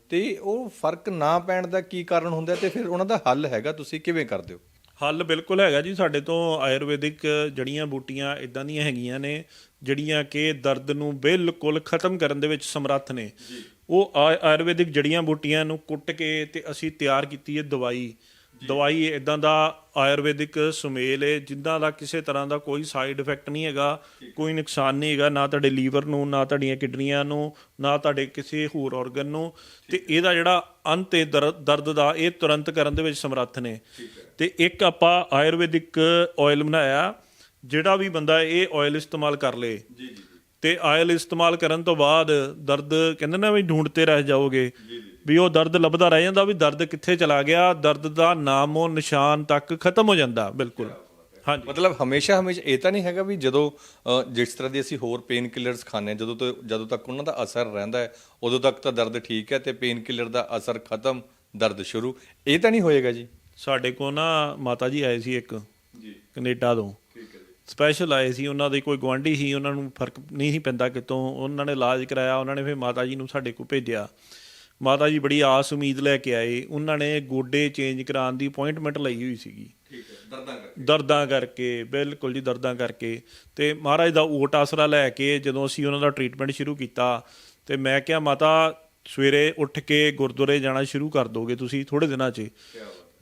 ਤੇ ਉਹ ਫ਼ਰਕ ਨਾ ਪੈਣ ਦਾ ਕੀ ਕਾਰਨ ਹੁੰਦਾ ਤੇ ਫਿਰ ਉਹਨਾਂ ਦਾ ਹੱਲ ਹੈਗਾ ਤੁਸੀਂ ਕਿਵੇਂ ਕਰਦੇ ਹੋ? ਹੱਲ ਬਿਲਕੁਲ ਹੈਗਾ ਜੀ ਸਾਡੇ ਤੋਂ ਆਯੁਰਵੈਦਿਕ ਜੜੀਆਂ ਬੂਟੀਆਂ ਇਦਾਂ ਦੀਆਂ ਹੈਗੀਆਂ ਨੇ ਜਿਹੜੀਆਂ ਕਿ ਦਰਦ ਨੂੰ ਬਿਲਕੁਲ ਖਤਮ ਕਰਨ ਦੇ ਵਿੱਚ ਸਮਰੱਥ ਨੇ। ਉਹ ਆਯੁਰਵੈਦਿਕ ਜੜੀਆਂ ਬੂਟੀਆਂ ਨੂੰ ਕੁੱਟ ਕੇ ਤੇ ਅਸੀਂ ਤਿਆਰ ਕੀਤੀ ਹੈ ਦਵਾਈ। ਦਵਾਈ ਇਦਾਂ ਦਾ ਆਯੁਰਵੈਦਿਕ ਸੁਮੇਲ ਹੈ ਜਿੱਦਾਂ ਦਾ ਕਿਸੇ ਤਰ੍ਹਾਂ ਦਾ ਕੋਈ ਸਾਈਡ ਇਫੈਕਟ ਨਹੀਂ ਹੈਗਾ ਕੋਈ ਨੁਕਸਾਨ ਨਹੀਂ ਹੈਗਾ ਨਾ ਤੁਹਾਡੇ ਲੀਵਰ ਨੂੰ ਨਾ ਤੁਹਾਡੀਆਂ ਕਿਡਨੀਆਂ ਨੂੰ ਨਾ ਤੁਹਾਡੇ ਕਿਸੇ ਹੋਰ ਆਰਗਨ ਨੂੰ। ਤੇ ਇਹਦਾ ਜਿਹੜਾ ਅੰਤ ਹੈ ਦਰ- ਦਰਦ ਦਾ ਇਹ ਤੁਰੰਤ ਕਰਨ ਦੇ ਵਿੱਚ ਸਮਰੱਥ ਨੇ। ਤੇ ਇੱਕ ਆਪਾਂ ਆਯੁਰਵੈਦਿਕ ਆਇਲ ਬਣਾਇਆ ਜਿਹੜਾ ਵੀ ਬੰਦਾ ਇਹ ਆਇਲ ਇਸਤੇਮਾਲ ਕਰ ਲੇ। ਜੀ ਜੀ ਤੇ ਆਇਲ ਇਸਤੇਮਾਲ ਕਰਨ ਤੋਂ ਬਾਅਦ ਦਰਦ ਕਹਿੰਦੇ ਨਾ ਵੀ ਢੂੰਡਤੇ ਰਹਿ ਜਾਓਗੇ। ਵੀ ਉਹ ਦਰਦ ਲੱਭਦਾ ਰਹਿ ਜਾਂਦਾ ਵੀ ਦਰਦ ਕਿੱਥੇ ਚਲਾ ਗਿਆ ਦਰਦ ਦਾ ਨਾਮੋ ਨਿਸ਼ਾਨ ਤੱਕ ਖਤਮ ਹੋ ਜਾਂਦਾ ਬਿਲਕੁਲ। ਹਾਂਜੀ। ਮਤਲਬ ਹਮੇਸ਼ਾ ਹਮੇਸ਼ਾ ਇਹ ਤਾਂ ਨਹੀਂ ਹੈਗਾ ਵੀ ਜਦੋਂ ਜਿਸ ਤਰ੍ਹਾਂ ਦੀ ਅਸੀਂ ਹੋਰ ਪੇਨ ਕਿਲਰਸ ਖਾਂਦੇ ਹਾਂ ਜਦੋਂ ਤੋਂ ਜਦੋਂ ਤੱਕ ਉਹਨਾਂ ਦਾ ਅਸਰ ਰਹਿੰਦਾ ਹੈ ਉਦੋਂ ਤੱਕ ਤਾਂ ਦਰਦ ਠੀਕ ਹੈ ਤੇ ਪੇਨ ਕਿਲਰ ਦਾ ਅਸਰ ਖਤਮ ਦਰਦ ਸ਼ੁਰੂ। ਇਹ ਤਾਂ ਨਹੀਂ ਹੋਏਗਾ ਜੀ। ਸਾਡੇ ਕੋਲ ਨਾ ਮਾਤਾ ਜੀ ਆਏ ਸੀ ਇੱਕ ਜੀ। ਕੈਨੇਡਾ ਤੋਂ। ਠੀਕ ਹੈ ਜੀ। ਸਪੈਸ਼ਲ ਆਏ ਸੀ ਉਹਨਾਂ ਦੇ ਕੋਈ ਗਵਾਂਢੀ ਸੀ ਉਹਨਾਂ ਨੂੰ ਫ਼ਰਕ ਨਹੀਂ ਸੀ ਪੈਂਦਾ ਕਿਤੋਂ ਉਹਨਾਂ ਨੇ ਇਲਾਜ ਕਰਾਇਆ ਉਹਨਾਂ ਨੇ ਫਿਰ ਮਾਤਾ ਜੀ ਨੂੰ ਸਾਡੇ ਕੋਲ ਭੇਜਿਆ। ਮਾਤਾ ਜੀ ਬੜੀ ਆਸ ਉਮੀਦ ਲੈ ਕੇ ਆਏ। ਉਹਨਾਂ ਨੇ ਗੋਡੇ ਚੇਂਜ ਕਰਾਉਣ ਦੀ ਅਪਾਇੰਟਮੈਂਟ ਲਈ ਹੋਈ ਸੀਗੀ। ਠੀਕ ਹੈ ਦਰਦਾਂ ਕਰ ਦਰਦਾਂ ਕਰਕੇ ਬਿਲਕੁਲ ਜੀ ਦਰਦਾਂ ਕਰਕੇ। ਤੇ ਮਹਾਰਾਜ ਦਾ ਓਟ ਆਸਰਾ ਲੈ ਕੇ ਜਦੋਂ ਅਸੀਂ ਉਹਨਾਂ ਦਾ ਟ੍ਰੀਟਮੈਂਟ ਸ਼ੁਰੂ ਕੀਤਾ ਤੇ ਮੈਂ ਕਿਹਾ ਮਾਤਾ ਸਵੇਰੇ ਉੱਠ ਕੇ ਗੁਰਦੁਆਰੇ ਜਾਣਾ ਸ਼ੁਰੂ ਕਰ ਦੋਗੇ ਤੁਸੀਂ ਥੋੜੇ ਦਿਨਾਂ 'ਚ?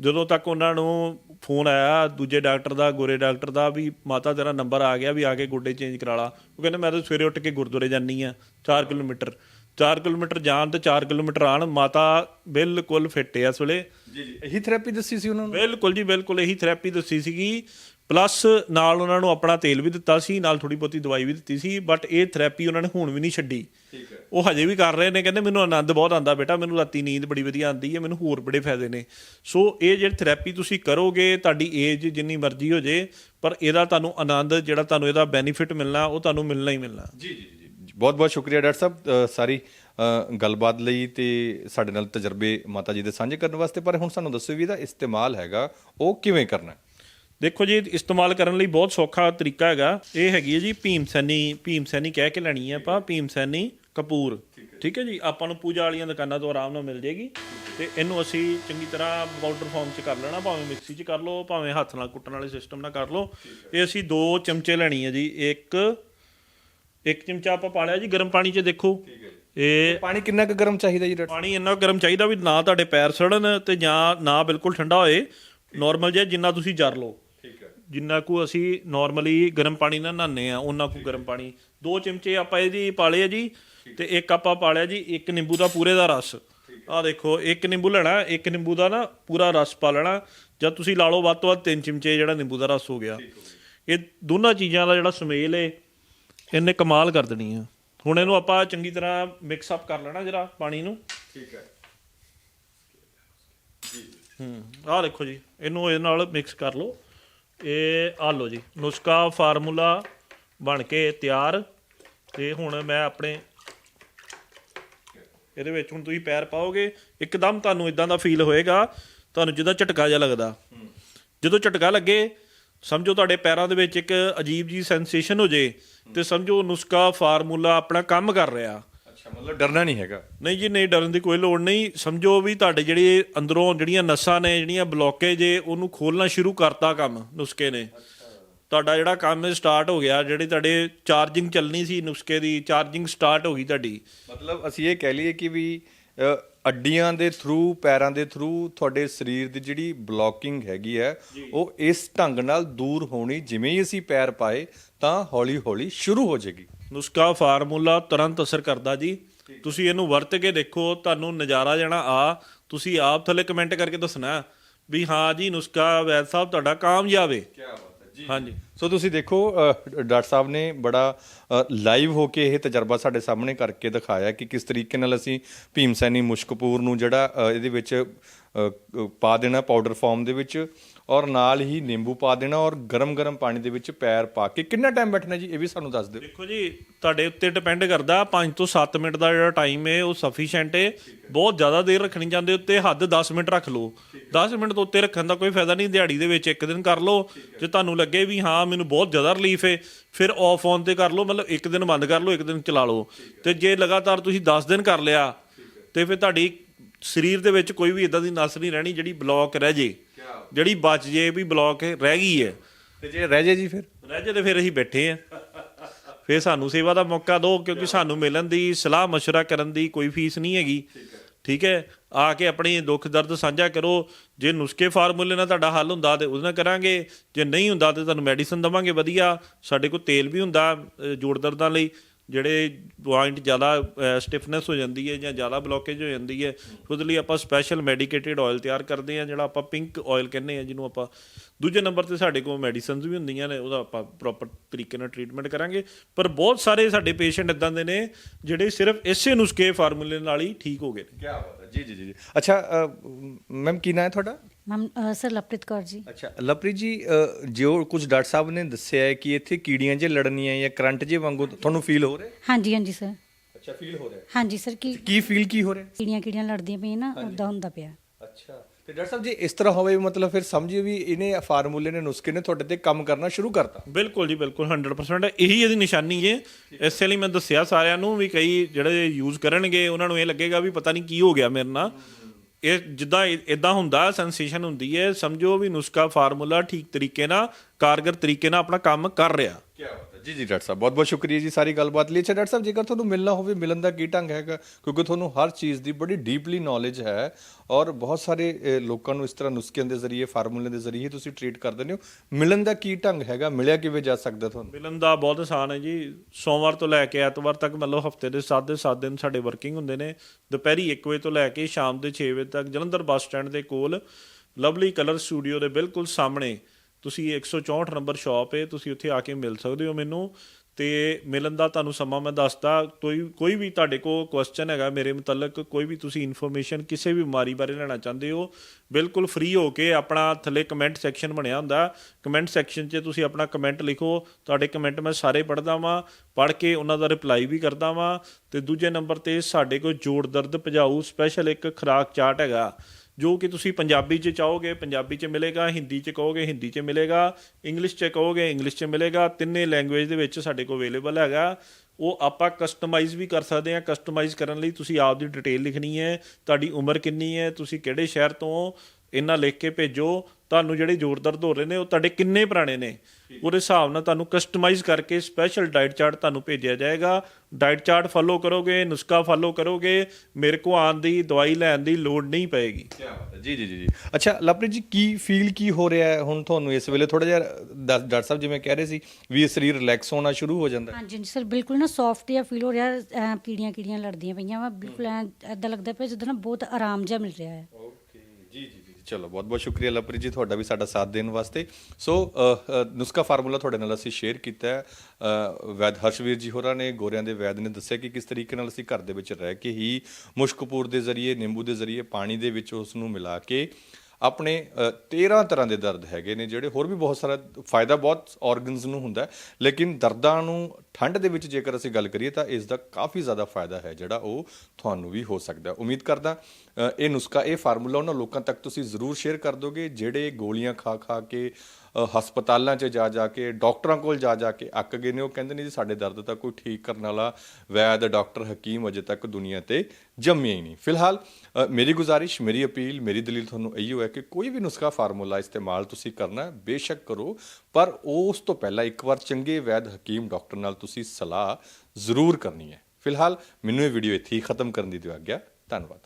ਜਦੋਂ ਤੱਕ ਉਹਨਾਂ ਨੂੰ ਫੋਨ ਆਇਆ ਦੂਜੇ ਡਾਕਟਰ ਦਾ ਗੋਰੇ ਡਾਕਟਰ ਦਾ ਵੀ ਮਾਤਾ ਤੇਰਾ ਨੰਬਰ ਆ ਗਿਆ ਵੀ ਆ ਕੇ ਗੋਡੇ ਚੇਂਜ ਕਰਾ ਲਾ। ਉਹ ਕਹਿੰਦੇ ਮੈਂ ਤਾਂ ਸਵੇਰੇ ਉੱਠ ਕੇ ਗੁਰਦੁਆਰੇ ਜਾਨੀ ਆ 4 ਕਿਲੋਮੀਟਰ। 4 ਕਿਲੋਮੀਟਰ ਜਾਣ ਤੇ 4 ਕਿਲੋਮੀਟਰ ਆਣ ਮਾਤਾ ਬਿਲਕੁਲ ਫਿੱਟ ਹੈ ਇਸ ਵੇਲੇ। ਜੀ ਜੀ। ਇਹੀ ਥੈਰੇਪੀ ਦੱਸੀ ਸੀ ਉਹਨਾਂ ਨੂੰ? ਬਿਲਕੁਲ ਜੀ ਬਿਲਕੁਲ ਇਹੀ ਥੈਰੇਪੀ ਦੱਸੀ ਸੀਗੀ। ਪਲੱਸ ਨਾਲ ਉਹਨਾਂ ਨੂੰ ਆਪਣਾ ਤੇਲ ਵੀ ਦਿੱਤਾ ਸੀ ਨਾਲ ਥੋੜੀ ਬਹੁਤੀ ਦਵਾਈ ਵੀ ਦਿੱਤੀ ਸੀ ਬਟ ਇਹ ਥੈਰੇਪੀ ਉਹਨਾਂ ਨੇ ਹੁਣ ਵੀ ਨਹੀਂ ਛੱਡੀ। ਠੀਕ ਹੈ ਉਹ ਹਜੇ ਵੀ ਕਰ ਰਹੇ ਨੇ ਕਹਿੰਦੇ ਮੈਨੂੰ ਆਨੰਦ ਬਹੁਤ ਆਂਦਾ ਬੇਟਾ ਮੈਨੂੰ ਰਾਤੀ ਨੀਂਦ ਬੜੀ ਵਧੀਆ ਆਂਦੀ ਹੈ ਮੈਨੂੰ ਹੋਰ ਬੜੇ ਫਾਇਦੇ ਨੇ। ਸੋ ਇਹ ਜਿਹੜੀ ਥੈਰੇਪੀ ਤੁਸੀਂ ਕਰੋਗੇ ਤੁਹਾਡੀ ਏਜ ਜਿੰਨੀ ਮਰਜ਼ੀ ਹੋ ਜੇ ਪਰ ਇਹਦਾ ਤੁਹਾਨੂੰ ਆਨੰਦ ਜਿਹੜਾ ਤੁਹਾਨੂੰ ਇਹਦਾ ਬੈਨੀਫਿਟ ਮਿਲਣਾ ਉਹ ਤੁਹਾਨੂੰ ਮਿਲਣਾ ਹੀ ਮਿਲਣਾ। ਜੀ ਜੀ ਜੀ। ਬਹੁਤ ਬਹੁਤ ਸ਼ੁਕਰੀਆ ਡਾਕਟਰ ਸਾਹਿਬ ਸਾਰੀ ਗੱਲਬਾਤ ਲਈ ਤੇ ਸਾਡੇ ਨਾਲ ਤਜਰਬੇ ਮਾਤਾ ਜੀ ਦੇ ਸਾਂਝੇ ਕਰਨ ਵਾਸਤੇ, ਪਰ ਹੁਣ ਸਾਨੂੰ ਦੱਸੋ ਵੀ ਇਹਦਾ ਇਸਤੇਮਾਲ ਹੈਗਾ, ਉਹ ਕਿਵੇਂ ਕਰਨਾ ਦੇਖੋ ਜੀ, ਇਸਤੇਮਾਲ ਕਰਨ ਲਈ ਬਹੁਤ ਸੌਖਾ ਤਰੀਕਾ ਹੈਗਾ, ਇਹ ਹੈਗੀ ਹੈ ਜੀ ਭੀਮਸੈਨੀ ਭੀਮ ਸੈਨੀ ਕਹਿ ਕੇ ਲੈਣੀ ਹੈ ਆਪਾਂ ਭੀਮ ਸੈਨੀ ਕਪੂਰ। ਠੀਕ ਹੈ ਜੀ, ਆਪਾਂ ਨੂੰ ਪੂਜਾ ਵਾਲੀਆਂ ਦੁਕਾਨਾਂ ਤੋਂ ਆਰਾਮ ਨਾਲ ਮਿਲ ਜੇਗੀ, ਤੇ ਇਹਨੂੰ ਅਸੀਂ ਚੰਗੀ ਤਰ੍ਹਾਂ ਪਾਊਡਰ ਫਾਰਮ 'ਚ ਕਰ ਲੈਣਾ, ਭਾਵੇਂ ਮਿਕਸੀ 'ਚ ਕਰ ਲਓ, ਭਾਵੇਂ ਹੱਥ ਨਾਲ ਕੁੱਟਣ ਵਾਲੇ ਸਿਸਟਮ ਨਾਲ ਕਰ ਲਓ। ਇਹ ਅਸੀਂ ਦੋ ਚਮਚੇ ਲੈਣੀ ਹੈ ਜੀ, ਇੱਕ ਇੱਕ ਚਮਚਾ ਆਪਾਂ ਪਾ ਲਿਆ ਜੀ ਗਰਮ ਪਾਣੀ 'ਚ ਦੇਖੋ। ਇਹ ਪਾਣੀ ਕਿੰਨਾ ਕੁ ਗਰਮ ਚਾਹੀਦਾ ਜੀ ਡਾਕਟਰ? ਪਾਣੀ ਇੰਨਾ ਗਰਮ ਚਾਹੀਦਾ ਵੀ ਨਾ ਤੁਹਾਡੇ ਪੈਰ ਸੜਨ ਤੇ ਜਾਂ ਨਾ ਬਿਲਕੁਲ ਠੰਡਾ ਹੋਏ। ਨਾਰਮਲ ਜਿਹਾ ਜਿੰਨਾ ਤੁਸੀਂ ਜਰ ਲਓ। ਠੀਕ ਹੈ। ਜਿੰਨਾ ਕੁ ਅਸੀਂ ਨਾਰਮਲੀ ਗਰਮ ਪਾਣੀ ਨਾਲ ਨਹਾਉਂਦੇ ਆ ਉਹਨਾਂ ਕੁ ਗਰਮ ਪਾਣੀ। ਦੋ ਚਮਚੇ ਆਪਾਂ ਇਹਦੀ ਪਾਲੇ ਆ ਜੀ ਤੇ ਇੱਕ ਆਪਾਂ ਪਾਲਿਆ ਜੀ ਇੱਕ ਨਿੰਬੂ ਦਾ ਪੂਰੇ ਦਾ ਰਸ। ਆਹ ਦੇਖੋ ਇੱਕ ਨਿੰਬੂ ਲੈਣਾ ਇੱਕ ਨਿੰਬੂ ਦਾ ਨਾ ਪੂਰਾ ਰਸ ਪਾ ਲੈਣਾ। ਜਦ ਤੁਸੀਂ ਲਾ ਲਓ ਵੱਧ ਤੋਂ ਵੱਧ ਤਿੰਨ ਚਮਚੇ ਜਿਹੜਾ ਨਿੰਬੂ ਦਾ ਰਸ ਹੋ ਗਿਆ। ਇਹ ਦੋਨਾਂ ਚੀਜ਼ਾਂ ਦਾ ਜਿਹੜਾ ਸਮੇਲ ਏ ਇਹਨੇ ਕਮਾਲ ਕਰ ਦੇਣੀ ਆ। ਹੁਣ ਇਹਨੂੰ ਆਪਾਂ ਚੰਗੀ ਤਰ੍ਹਾਂ ਮਿਕਸ ਅਪ ਕਰ ਲੈਣਾ ਜਰਾ ਪਾਣੀ ਨੂੰ। ਠੀਕ ਹੈ। ਹੂੰ ਆਹ ਦੇਖੋ ਜੀ ਇਹਨੂੰ ਇਹਦੇ ਨਾਲ ਮਿਕਸ ਕਰ ਲਓ। ਇਹ ਆ ਲਓ ਜੀ ਨੁਸਖਾ ਫਾਰਮੂਲਾ ਬਣ ਕੇ ਤਿਆਰ। ਤੇ ਹੁਣ ਮੈਂ ਆਪਣੇ ਇਹਦੇ ਵਿੱਚ ਹੁਣ ਤੁਸੀਂ ਪੈਰ ਪਾਓਗੇ ਇੱਕਦਮ ਤੁਹਾਨੂੰ ਇਦਾਂ ਦਾ ਫੀਲ ਹੋਏਗਾ ਤੁਹਾਨੂੰ ਜਿੱਦਾਂ ਝਟਕਾ ਜਿਹਾ ਲੱਗਦਾ। ਜਦੋਂ ਝਟਕਾ ਲੱਗੇ ਸਮਝੋ ਤੁਹਾਡੇ ਪੈਰਾਂ ਦੇ ਵਿੱਚ ਇੱਕ ਅਜੀਬ ਜੀ ਸੈਂਸੇਸ਼ਨ ਹੋ ਜੇ ਤੇ ਸਮਝੋ ਨੁਸਖਾ ਫਾਰਮੂਲਾ ਆਪਣਾ ਕੰਮ ਕਰ ਰਿਹਾ। ਅੱਛਾ ਮਤਲਬ ਡਰਨਾ ਨਹੀਂ ਹੈਗਾ। ਨਹੀਂ ਜੀ ਨਹੀਂ ਡਰਨ ਦੀ ਕੋਈ ਲੋੜ ਨਹੀਂ। ਸਮਝੋ ਵੀ ਤੁਹਾਡੇ ਜਿਹੜੇ ਅੰਦਰੋਂ ਜਿਹੜੀਆਂ ਨਸਾਂ ਨੇ ਜਿਹੜੀਆਂ ਬਲੌਕੇਜ ਏ ਉਹਨੂੰ ਖੋਲਣਾ ਸ਼ੁਰੂ ਕਰਤਾ ਕੰਮ ਨੁਸਖੇ ਨੇ। ਤੁਹਾਡਾ ਜਿਹੜਾ ਕੰਮ ਸਟਾਰਟ ਹੋ ਗਿਆ ਜਿਹੜੀ ਤੁਹਾਡੇ ਚਾਰਜਿੰਗ ਚੱਲਣੀ ਸੀ ਨੁਸਖੇ ਦੀ ਚਾਰਜਿੰਗ ਸਟਾਰਟ ਹੋ ਗਈ ਤੁਹਾਡੀ। ਮਤਲਬ ਅਸੀਂ ਇਹ ਕਹਿ ਲਈਏ ਕਿ ਵੀ ਅੱਡੀਆਂ ਦੇ ਥਰੂ ਪੈਰਾਂ ਦੇ ਥਰੂ ਤੁਹਾਡੇ ਸਰੀਰ ਦੀ ਜਿਹੜੀ ਬਲੌਕਿੰਗ ਹੈਗੀ ਹੈ ਉਹ ਇਸ ਢੰਗ ਨਾਲ ਦੂਰ ਹੋਣੀ ਜਿਵੇਂ ਹੀ ਅਸੀਂ ਪੈਰ ਪਾਏ ਤਾਂ ਹੌਲੀ-ਹੌਲੀ ਸ਼ੁਰੂ ਹੋ ਜਾਏਗੀ। ਨੁਸਖਾ ਫਾਰਮੂਲਾ ਤੁਰੰਤ ਅਸਰ ਕਰਦਾ ਜੀ। ਤੁਸੀਂ ਇਹਨੂੰ ਵਰਤ ਕੇ ਦੇਖੋ ਤੁਹਾਨੂੰ ਨਜ਼ਾਰਾ ਜਾਣਾ ਆ ਤੁਸੀਂ ਆਪ ਥੱਲੇ ਕਮੈਂਟ ਕਰਕੇ ਦੱਸਣਾ ਵੀ ਹਾਂ ਜੀ ਨੁਸਖਾ ਵੈਦ ਸਾਹਿਬ ਤੁਹਾਡਾ ਕਾਮਯਾਬ ਏ। ਕੀ ਬਾਤ ਹਾਂਜੀ। ਸੋ ਤੁਸੀਂ ਦੇਖੋ ਡਾਕਟਰ ਸਾਹਿਬ ਨੇ ਬੜਾ ਲਾਈਵ ਹੋ ਕੇ ਇਹ ਤਜਰਬਾ ਸਾਡੇ ਸਾਹਮਣੇ ਕਰਕੇ ਦਿਖਾਇਆ ਕਿ ਕਿਸ ਤਰੀਕੇ ਨਾਲ ਅਸੀਂ ਭੀਮ ਸੈਨੀ ਮੁਸ਼ਕਪੂਰ ਨੂੰ ਜਿਹੜਾ ਇਹਦੇ ਵਿੱਚ ਪਾ ਦੇਣਾ ਪਾਊਡਰ ਫਾਰਮ ਦੇ ਵਿੱਚ ਔਰ ਨਾਲ ਹੀ ਨਿੰਬੂ ਪਾ ਦੇਣਾ ਔਰ ਗਰਮ-ਗਰਮ ਪਾਣੀ ਦੇ ਵਿੱਚ ਪੈਰ ਪਾ ਕੇ ਕਿੰਨਾ ਟਾਈਮ ਬੈਠਣਾ ਜੀ? ਇਹ ਵੀ ਸਾਨੂੰ ਦੱਸ ਦਿਓ। ਦੇਖੋ ਜੀ, ਤੁਹਾਡੇ ਉੱਤੇ ਡਿਪੈਂਡ ਕਰਦਾ 5 ਤੋਂ 7 ਮਿੰਟ ਦਾ ਜਿਹੜਾ ਟਾਈਮ ਹੈ ਉਹ ਸਫੀਸ਼ੀਐਂਟ ਹੈ ਬਹੁਤ ਜ਼ਿਆਦਾ ਦੇਰ ਰੱਖਣੀ ਚਾਹੁੰਦੇ ਉੱਤੇ, ਹੱਦ 10 ਮਿੰਟ ਰੱਖ ਲਓ। 10 ਮਿੰਟ ਤੋਂ ਉੱਤੇ ਰੱਖਣ ਦਾ ਕੋਈ ਫਾਇਦਾ ਨਹੀਂ, ਦਿਹਾੜੀ ਦੇ ਵਿੱਚ ਇੱਕ ਦਿਨ ਕਰ ਲਓ। ਜੇ ਤੁਹਾਨੂੰ ਲੱਗੇ ਵੀ ਹਾਂ, ਮੈਨੂੰ ਬਹੁਤ ਜ਼ਿਆਦਾ ਰਿਲੀਫ ਹੈ ਫਿਰ ਆਫ ਔਨ ਤੇ ਕਰ ਲਓ, ਮਤਲਬ ਇੱਕ ਦਿਨ ਬੰਦ ਕਰ ਲਓ, ਇੱਕ ਦਿਨ ਚਲਾ ਲਓ। ਤੇ ਜੇ ਲਗਾਤਾਰ ਤੁਸੀਂ 10 ਦਿਨ ਕਰ ਲਿਆ, ਤੇ ਫਿਰ ਤੁਹਾਡੀ ਸਰੀਰ ਦੇ ਵਿੱਚ ਕੋਈ ਵੀ ਇਦਾਂ ਦੀ ਨਸ ਨਹੀਂ ਰਹਿਣੀ ਜਿਹੜੀ ਬਲੌਕ ਰਹਿ ਜੇ ਜਿਹੜੀ ਬਚ ਜੇ ਵੀ ਬਲੌਕ ਰਹਿ ਗਈ ਹੈ ਤੇ ਜੇ ਰਹਿ ਜੇ ਜੀ ਫਿਰ ਰਹਿ ਜੇ ਤੇ ਫਿਰ ਅਸੀਂ ਬੈਠੇ ਆ ਫਿਰ ਸਾਨੂੰ ਸੇਵਾ ਦਾ ਮੌਕਾ ਦਿਓ ਕਿਉਂਕਿ ਸਾਨੂੰ ਮਿਲਣ ਦੀ ਸਲਾਹ مشورہ ਕਰਨ ਦੀ ਕੋਈ ਫੀਸ ਨਹੀਂ ਹੈਗੀ ਠੀਕ ਹੈ ਆ ਕੇ ਆਪਣੀ ਦੁੱਖ ਦਰਦ ਸਾਂਝਾ ਕਰੋ ਜੇ ਨੁਸਖੇ ਫਾਰਮੂਲੇ ਨਾਲ ਤੁਹਾਡਾ ਹੱਲ ਹੁੰਦਾ ਤੇ ਉਹਦੇ ਨਾਲ ਕਰਾਂਗੇ ਜੇ ਨਹੀਂ ਹੁੰਦਾ ਤੇ ਤੁਹਾਨੂੰ ਮੈਡੀਸਨ ਦਵਾਂਗੇ ਵਧੀਆ ਸਾਡੇ ਕੋਲ ਤੇਲ ਵੀ ਹੁੰਦਾ ਅ, ਜੋੜ ਦਰਦਾਂ ਲਈ ਜਿਹੜੇ ਪੁਆਇੰਟ ਜ਼ਿਆਦਾ ਸਟਿਫਨੈਸ ਹੋ ਜਾਂਦੀ ਹੈ ਜਾਂ ਜ਼ਿਆਦਾ ਬਲੋਕੇਜ ਹੋ ਜਾਂਦੀ ਹੈ, ਉਹਦੇ ਲਈ ਆਪਾਂ ਸਪੈਸ਼ਲ ਮੈਡੀਕੇਟਿਡ ਆਇਲ ਤਿਆਰ ਕਰਦੇ ਹਾਂ, ਜਿਹੜਾ ਆਪਾਂ ਪਿੰਕ ਆਇਲ ਕਹਿੰਦੇ ਆ ਜਿਹਨੂੰ ਆਪਾਂ ਦੂਜੇ ਨੰਬਰ ਤੇ ਸਾਡੇ ਕੋਲ ਮੈਡੀਸਿਨਸ ਵੀ ਹੁੰਦੀਆਂ ਨੇ, ਉਹਦਾ ਆਪਾਂ ਪ੍ਰੋਪਰ ਤਰੀਕੇ ਨਾਲ ਟ੍ਰੀਟਮੈਂਟ ਕਰਾਂਗੇ। ਪਰ ਬਹੁਤ ਸਾਰੇ ਸਾਡੇ ਪੇਸ਼ੈਂਟ ਇਦਾਂ ਦੇ ਨੇ, ਜਿਹੜੇ ਸਿਰਫ ਇਸੇ ਨੁਸਖੇ ਫਾਰਮੂਲੇ ਨਾਲ ਹੀ ਠੀਕ ਹੋ ਗਏ ਨੇ। ਕੀ ਬਾਤ ਜੀ ਜੀ ਜੀ। ਅੱਛਾ ਮੈਮ ਕੀ ਨਾਂ ਹੈ ਤੁਹਾਡਾ? Ma'am sir Lovepreet Kaur ji. ਅੱਛਾ ਲਵਪ੍ਰੀਤ ਜੀ ਜੋ ਕੁਝ ਡਾਕਟਰ ਸਾਹਿਬ ਨੇ ਦੱਸਿਆ ਹੈ ਕਿ ਇੱਥੇ ਕੀੜੀਆਂ ਜੇ ਲੜਨੀਆਂ ਜਾਂ ਕਰੰਟ ਜੇ ਵਾਂਗੂ ਤੁਹਾਨੂੰ ਫੀਲ ਹੋ ਰਿਹਾ? ਹਾਂਜੀ ਹਾਂਜੀ ਸਰ। ਅੱਛਾ ਫੀਲ ਹੋ ਰਿਹਾ। ਹਾਂਜੀ ਸਰ ਕੀ ਕੀ ਫੀਲ ਕੀ ਹੋ ਰਿਹਾ? ਕੀੜੀਆਂ ਕੀੜੀਆਂ ਲੜਦੀਆਂ ਪਈਆਂ ਨਾ ਉਦਾਂ ਹੁੰਦਾ ਪਿਆ। ਅੱਛਾ। ਤੇ ਡਾਕਟਰ ਸਾਹਿਬ ਜੀ ਇਸ ਤਰ੍ਹਾਂ ਹੋਵੇ ਮਤਲਬ ਫਿਰ ਸਮਝਿਓ ਵੀ ਇਹਨੇ ਫਾਰਮੂਲੇ ਨੇ ਨੁਸਖੇ ਨੇ ਤੁਹਾਡੇ ਤੇ ਕੰਮ ਕਰਨਾ ਸ਼ੁਰੂ ਕਰਤਾ। ਬਿਲਕੁਲ ਜੀ ਬਿਲਕੁਲ 100% ਇਹੀ ਇਹਦੀ ਨਿਸ਼ਾਨੀ ਜੇ। ਇਸੇ ਲਈ ਮੈਂ ਦੱਸਿਆ ਸਾਰਿਆਂ ਨੂੰ ਵੀ ਕਈ ਜਿਹੜੇ ਯੂਜ਼ ਕਰਨਗੇ ਉਹਨਾਂ ਨੂੰ ਇਹ ਲੱਗੇਗਾ ਵੀ ਪਤਾ ਨਹੀਂ ਕੀ ਹੋ ਗਿਆ ਮੇਰੇ ਨਾਲ। ਇਹ ਜਿੱਦਾਂ ਇਦਾਂ ਹੁੰਦਾ ਸੈਂਸੇਸ਼ਨ ਹੁੰਦੀ ਹੈ। ਸਮਝੋ ਵੀ ਨੁਸਖਾ ਫਾਰਮੂਲਾ ਠੀਕ ਤਰੀਕੇ ਨਾਲ ਕਾਰਗਰ ਤਰੀਕੇ ਨਾਲ ਆਪਣਾ ਕੰਮ ਕਰ ਰਿਹਾ। ਕੀ ਬਾਤ ਹੈ। ਜੀ ਜੀ, ਡਾਕਟਰ ਸਾਹਿਬ, ਬਹੁਤ ਬਹੁਤ ਸ਼ੁਕਰੀਆ ਜੀ ਸਾਰੀ ਗੱਲਬਾਤ ਲਈ। ਅੱਛਾ, ਡਾਕਟਰ ਸਾਹਿਬ, ਜੇਕਰ ਤੁਹਾਨੂੰ ਮਿਲਣਾ ਹੋਵੇ, ਮਿਲਣ ਦਾ ਕੀ ਢੰਗ ਹੈਗਾ? ਕਿਉਂਕਿ ਤੁਹਾਨੂੰ ਹਰ ਚੀਜ਼ ਦੀ ਬੜੀ ਡੀਪਲੀ ਨੌਲੇਜ ਹੈ ਔਰ ਬਹੁਤ ਸਾਰੇ ਲੋਕਾਂ ਨੂੰ ਇਸ ਤਰ੍ਹਾਂ ਨੁਸਖਿਆਂ ਦੇ ਜ਼ਰੀਏ, ਫਾਰਮੂਲੇ ਦੇ ਜ਼ਰੀਏ ਤੁਸੀਂ ਟ੍ਰੀਟ ਕਰ ਦਿੰਦੇ ਹੋ। ਮਿਲਣ ਦਾ ਕੀ ਢੰਗ ਹੈਗਾ? ਮਿਲਿਆ ਕਿਵੇਂ ਜਾ ਸਕਦਾ ਤੁਹਾਨੂੰ? ਮਿਲਣ ਦਾ ਬਹੁਤ ਆਸਾਨ ਹੈ ਜੀ। ਸੋਮਵਾਰ ਤੋਂ ਲੈ ਕੇ ਐਤਵਾਰ ਤੱਕ ਮਤਲਬ ਹਫ਼ਤੇ ਦੇ 7 ਦੇ 7 ਦਿਨ ਸਾਡੇ ਵਰਕਿੰਗ ਹੁੰਦੇ ਨੇ। ਦੁਪਹਿਰੀ 1 ਵਜੇ ਤੋਂ ਲੈ ਕੇ ਸ਼ਾਮ ਦੇ 6 ਵਜੇ ਤੱਕ ਜਲੰਧਰ ਬੱਸ ਸਟੈਂਡ ਦੇ ਕੋਲ ਲਵਲੀ ਕਲਰ ਸਟੂਡੀਓ ਦੇ ਬਿਲਕੁਲ ਸਾਹਮਣੇ ਤੁਸੀਂ 164 ਨੰਬਰ ਸ਼ਾਪ ਹੈ ਤੁਸੀਂ ਉੱਥੇ ਆ ਕੇ ਮਿਲ ਸਕਦੇ ਹੋ ਮੈਨੂੰ ਤੇ ਮਿਲਣ ਦਾ ਤੁਹਾਨੂੰ ਸਮਾਂ ਮੈਂ ਦੱਸਦਾ। ਕੋਈ ਕੋਈ ਵੀ ਤੁਹਾਡੇ ਕੋਲ ਕੁਐਸਚਨ ਹੈਗਾ, ਮੇਰੇ ਮੁਤਲਕ ਕੋਈ ਵੀ ਤੁਸੀਂ ਇਨਫੋਰਮੇਸ਼ਨ ਕਿਸੇ ਵੀ ਬਿਮਾਰੀ ਬਾਰੇ ਲੈਣਾ ਚਾਹੁੰਦੇ ਹੋ, ਬਿਲਕੁਲ ਫ੍ਰੀ ਹੋ ਕੇ ਆਪਣਾ ਥੱਲੇ ਕਮੈਂਟ ਸੈਕਸ਼ਨ ਬਣਿਆ ਹੁੰਦਾ। ਕਮੈਂਟ ਸੈਕਸ਼ਨ 'ਚ ਤੁਸੀਂ ਆਪਣਾ ਕਮੈਂਟ ਲਿਖੋ, ਤੁਹਾਡੇ ਕਮੈਂਟ ਮੈਂ ਸਾਰੇ ਪੜ੍ਹਦਾ ਵਾਂ, ਪੜ੍ਹ ਕੇ ਉਹਨਾਂ ਦਾ ਰਿਪਲਾਈ ਵੀ ਕਰਦਾ ਵਾਂ ਤੇ ਦੂਜੇ ਨੰਬਰ ਤੇ ਸਾਡੇ ਕੋਲ ਜੋੜ ਦਰਦ ਭਜਾਊ ਸਪੈਸ਼ਲ ਇੱਕ ਖੁਰਾਕ ਚਾਰਟ ਹੈਗਾ। ਜੋ ਕਿ ਤੁਸੀਂ ਪੰਜਾਬੀ 'ਚ ਚਾਹੋਗੇ, ਪੰਜਾਬੀ 'ਚ ਮਿਲੇਗਾ, ਹਿੰਦੀ 'ਚ ਕਹੋਗੇ, ਹਿੰਦੀ 'ਚ ਮਿਲੇਗਾ ਇੰਗਲਿਸ਼ 'ਚ ਕਹੋਗੇ ਇੰਗਲਿਸ਼ 'ਚ ਮਿਲੇਗਾ, ਤਿੰਨੇ ਲੈਂਗੁਏਜ ਦੇ ਵਿੱਚ ਸਾਡੇ ਕੋਲ ਅਵੇਲੇਬਲ ਹੈਗਾ। ਉਹ ਆਪਾਂ ਕਸਟਮਾਈਜ਼ ਵੀ ਕਰ ਸਕਦੇ ਹਾਂ। ਕਸਟਮਾਈਜ਼ ਕਰਨ ਲਈ ਤੁਸੀਂ ਆਪ ਦੀ ਡਿਟੇਲ ਲਿਖਣੀ ਹੈ, ਤੁਹਾਡੀ ਉਮਰ ਕਿੰਨੀ ਹੈ, ਤੁਸੀਂ ਕਿਹੜੇ ਸ਼ਹਿਰ ਤੋਂ ਇਹਨਾਂ ਲਿਖ ਕੇ ਭੇਜੋ। ਤੁਹਾਨੂੰ ਜਿਹੜੇ ਜੋੜ ਦਰਦ ਹੋ ਰਹੇ ਨੇ ਉਹ ਤੁਹਾਡੇ ਕਿੰਨੇ ਪੁਰਾਣੇ ਨੇ? ਉਹਦੇ ਹਿਸਾਬ ਨਾਲ ਤੁਹਾਨੂੰ ਕਸਟਮਾਈਜ਼ ਕਰਕੇ ਸਪੈਸ਼ਲ ਡਾਈਟ ਚਾਰਟ ਤੁਹਾਨੂੰ ਭੇਜਿਆ ਜਾਏਗਾ। ਡਾਈਟ ਚਾਰਟ ਫੋਲੋ ਕਰੋਗੇ ਨੁਸਖਾ ਫੋਲੋ ਕਰੋਗੇ ਮੇਰੇ ਕੋ ਆਉਣ ਦੀ ਦਵਾਈ ਲੈਣ ਦੀ ਲੋੜ ਨਹੀਂ ਪਏਗੀ। ਕੀ ਬਾਤ ਹੈ। ਜੀ ਜੀ ਜੀ ਜੀ। ਅੱਛਾ ਲਵਪ੍ਰੀਤ ਜੀ ਕੀ ਫੀਲ ਕੀ ਹੋ ਰਿਹਾ ਹੈ ਹੁਣ ਤੁਹਾਨੂੰ ਇਸ ਵੇਲੇ? ਥੋੜਾ ਜਿਹਾ ਦੱਸ- ਡਾਕਟਰ ਸਾਹਿਬ ਜਿਵੇਂ ਕਹਿ ਰਹੇ ਸੀ ਵੀ ਇਹ ਸਰੀਰ ਰਿਲੈਕਸ ਹੋਣਾ ਸ਼ੁਰੂ ਹੋ ਜਾਂਦਾ ਹੈ। ਹਾਂਜੀ ਸਰ ਬਿਲਕੁਲ ਨਾ ਸੌਫਟ ਜਿਹਾ ਫੀਲ ਹੋ ਰਿਹਾ ਕੀੜੀਆਂ ਕੀੜੀਆਂ ਲੜਦੀਆਂ ਪਈਆਂ ਵਾ। ਬਿਲਕੁਲ ਐਦਾਂ ਲੱਗਦਾ ਪਿਆ ਜਿੱਦਾਂ ਨਾ ਬਹੁਤ ਆਰਾਮ ਜਿਹਾ ਮਿਲ ਰਿਹਾ ਹੈ। ਓਕੇ ਜੀ ਜੀ। ਚਲੋ, ਬਹੁਤ ਬਹੁਤ ਸ਼ੁਕਰੀਆ ਲਵਪ੍ਰੀਤ ਜੀ, ਤੁਹਾਡਾ ਵੀ ਸਾਡਾ ਸਾਥ ਦੇਣ ਵਾਸਤੇ। ਸੋ ਨੁਸਖਾ ਫਾਰਮੂਲਾ ਤੁਹਾਡੇ ਨਾਲ ਅਸੀਂ ਸ਼ੇਅਰ ਕੀਤਾ ਹੈ। ਵੈਦ ਹਰਸ਼ਵੀਰ ਜੀ ਹੋਰਾਂ ਨੇ, ਗੋਰਿਆਂ ਦੇ ਵੈਦ ਨੇ ਦੱਸਿਆ ਕਿ ਕਿਸ ਤਰੀਕੇ ਨਾਲ ਅਸੀਂ ਘਰ ਦੇ ਵਿੱਚ ਰਹਿ ਕੇ ਹੀ ਮੁਸ਼ਕਪੂਰ ਦੇ ਜ਼ਰੀਏ, ਨਿੰਬੂ ਦੇ ਜ਼ਰੀਏ, ਪਾਣੀ ਦੇ ਵਿੱਚ ਉਸ ਨੂੰ ਮਿਲਾ ਕੇ ਆਪਣੇ ਅ, 13 ਤਰ੍ਹਾਂ ਦੇ ਦਰਦ ਹੈਗੇ ਨੇ ਜਿਹੜੇ ਹੋਰ ਵੀ ਬਹੁਤ ਸਾਰਾ ਫਾਇਦਾ ਬਹੁਤ ਆਰਗਨਸ ਨੂੰ ਹੁੰਦਾ ਲੇਕਿਨ ਦਰਦਾਂ ਨੂੰ ਠੰਡ ਦੇ ਵਿੱਚ ਜੇਕਰ ਅਸੀਂ ਗੱਲ ਕਰੀਏ ਤਾਂ ਇਸ ਦਾ ਕਾਫੀ ਜ਼ਿਆਦਾ ਫਾਇਦਾ ਹੈ ਜਿਹੜਾ ਉਹ ਤੁਹਾਨੂੰ ਵੀ ਹੋ ਸਕਦਾ ਉਮੀਦ ਕਰਦਾ ਇਹ ਨੁਸਖਾ ਇਹ ਫਾਰਮੂਲਾ ਉਹਨਾਂ ਲੋਕਾਂ ਤੱਕ ਤੁਸੀਂ ਜ਼ਰੂਰ ਸ਼ੇਅਰ ਕਰ ਦੋਗੇ ਜਿਹੜੇ ਗੋਲੀਆਂ ਖਾ ਖਾ ਕੇ ਹਸਪਤਾਲਾਂ 'ਚ ਜਾ ਜਾ ਕੇ ਡਾਕਟਰਾਂ ਕੋਲ ਜਾ ਜਾ ਕੇ ਅੱਕ ਗਏ ਨੇ ਉਹ ਕਹਿੰਦੇ ਨੇ ਜੀ ਸਾਡੇ ਦਰਦ ਤਾਂ ਕੋਈ ਠੀਕ ਕਰਨ ਵਾਲਾ ਵੈਦ ਡਾਕਟਰ ਹਕੀਮ ਅਜੇ ਤੱਕ ਦੁਨੀਆ ਤੇ ਜੰਮਿਆ ਹੀ ਨਹੀਂ। ਫਿਲਹਾਲ ਮੇਰੀ ਗੁਜ਼ਾਰਿਸ਼, ਮੇਰੀ ਅਪੀਲ, ਮੇਰੀ ਦਲੀਲ ਤੁਹਾਨੂੰ ਇਹੀ ਹੈ ਕਿ ਕੋਈ ਵੀ ਨੁਸਖਾ ਫਾਰਮੂਲਾ ਇਸਤੇਮਾਲ ਤੁਸੀਂ ਕਰਨਾ ਬੇਸ਼ੱਕ ਕਰੋ। ਪਰ ਉਸ ਤੋਂ ਪਹਿਲਾਂ ਇੱਕ ਵਾਰ ਚੰਗੇ ਵੈਦ ਹਕੀਮ ਡਾਕਟਰ ਨਾਲ ਤੁਸੀਂ ਸਲਾਹ ਜ਼ਰੂਰ ਕਰਨੀ ਹੈ। ਫਿਲਹਾਲ ਮੈਨੂੰ ਇਹ ਵੀਡੀਓ ਇੱਥੇ ਹੀ ਖਤਮ ਕਰਨ ਦੀ ਦਿਓ ਆਗਿਆ। ਧੰਨਵਾਦ।